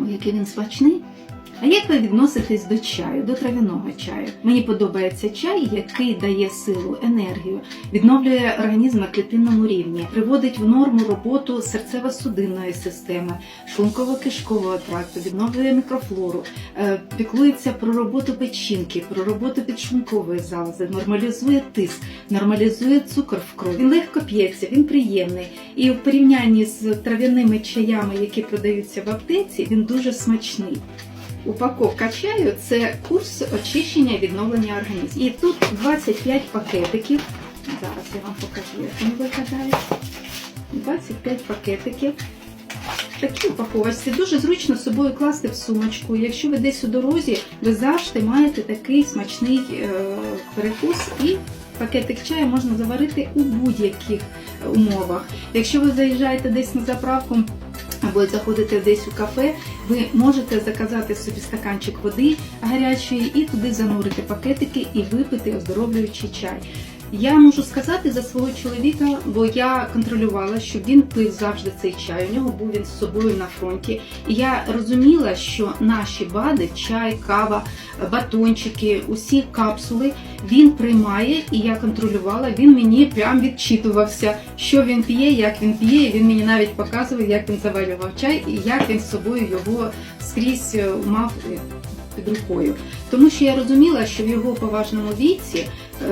Ой, який він смачний. А як ви відноситесь до чаю, до трав'яного чаю? Мені подобається чай, який дає силу, енергію, відновлює організм на клітинному рівні, приводить в норму роботу серцево-судинної системи, шлунково-кишкового тракту, відновлює мікрофлору, е, піклується про роботу печінки, про роботу підшлункової залози, нормалізує тиск, нормалізує цукор в крові. Він легко п'ється, він приємний. І в порівнянні з трав'яними чаями, які продаються в аптеці, він дуже смачний. Упаковка чаю це курс очищення і відновлення організму. І тут 25 пакетиків. Зараз я вам покажу, як вони виглядають. 25 пакетиків. Такі упаковочці дуже зручно з собою класти в сумочку. Якщо ви десь у дорозі, ви завжди маєте такий смачний е, перекус і пакетик чаю можна заварити у будь-яких умовах. Якщо ви заїжджаєте десь на заправку або заходите десь у кафе, ви можете заказати собі стаканчик води гарячої і туди занурити пакетики і випити оздоровлюючий чай. Я можу сказати за свого чоловіка, бо я контролювала, щоб він пив завжди цей чай. У нього був він з собою на фронті. І я розуміла, що наші БАДи, чай, кава, батончики, усі капсули він приймає, і я контролювала. Він мені прям відчитувався, що він п'є, як він п'є. Він мені навіть показував, як він заварював чай і як він з собою його скрізь е, мав під рукою. Тому що я розуміла, що в його поважному віці, е,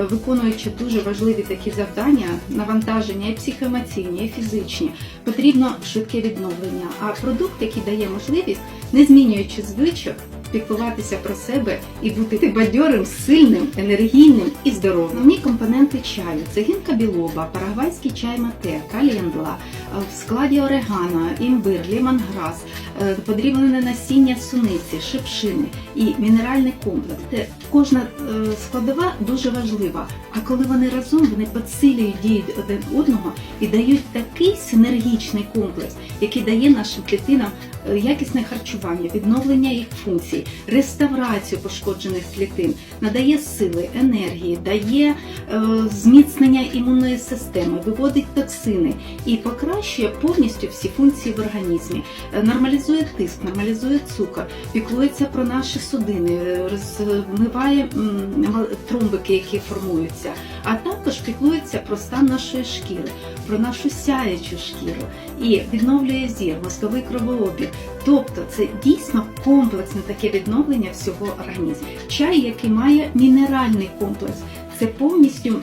виконуючи дуже важливі такі завдання, навантаження і психоемоційні, і фізичні, потрібно швидке відновлення. А продукт, який дає можливість, не змінюючи звичок, піклуватися про себе і бути бадьорим, сильним, енергійним і здоровим. Основні компоненти чаю це гінка білоба, парагвайський чай мате, календула, е, в складі орегано, імбир, лімонграс, е, подріблене насіння суниці, шипшини і мінеральний комплекс. Кожна е, складова дуже важлива. А коли вони разом, вони підсилюють дію один одного і дають такий синергічний комплекс, який дає нашим клітинам е, якісне харчування, відновлення їх функцій, реставрацію пошкоджених клітин, надає сили, енергії, дає е, зміцнення імунної системи, виводить токсини і покращує повністю всі функції в організмі, нормалізує тиск, нормалізує цукор, піклується про наші судини, розмиває мал- тромбики, які формуються, а також піклується про стан нашої шкіри, про нашу сяючу шкіру і відновлює зір, мозковий кровообіг. Тобто це дійсно комплексне таке відновлення всього організму. Чай, який має мінеральний комплекс, це повністю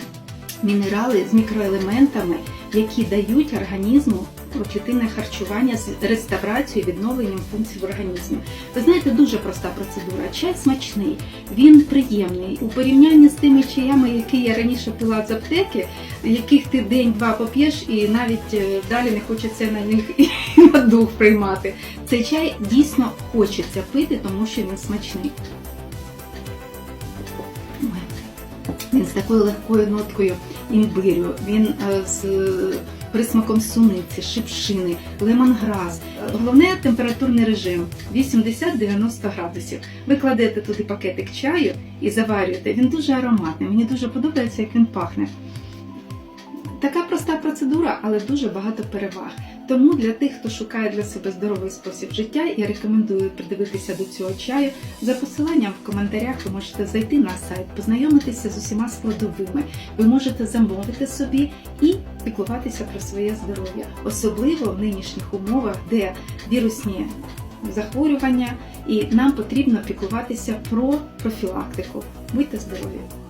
мінерали з мікроелементами, які дають організму клітинне харчування з реставрацією, відновленням функцій в організмі. Ви знаєте, дуже проста процедура. Чай смачний, він приємний. У порівнянні з тими чаями, які я раніше пила з аптеки, яких ти день-два поп'єш, і навіть е, далі не хочеться на них на дух приймати. Цей чай дійсно хочеться пити, тому що він смачний. Він з такою легкою ноткою імбирю, він е, з присмаком суниці, шипшини, лемонграс. Головне температурний режим 80-90 градусів. Ви кладете туди пакетик чаю і заварюєте. Він дуже ароматний. Мені дуже подобається, як він пахне. Така проста процедура, але дуже багато переваг. Тому для тих, хто шукає для себе здоровий спосіб життя, я рекомендую придивитися до цього чаю. За посиланням в коментарях ви можете зайти на сайт, познайомитися з усіма складовими. Ви можете замовити собі і піклуватися про своє здоров'я, особливо в нинішніх умовах, де вірусні захворювання, і нам потрібно піклуватися про профілактику. Будьте здорові!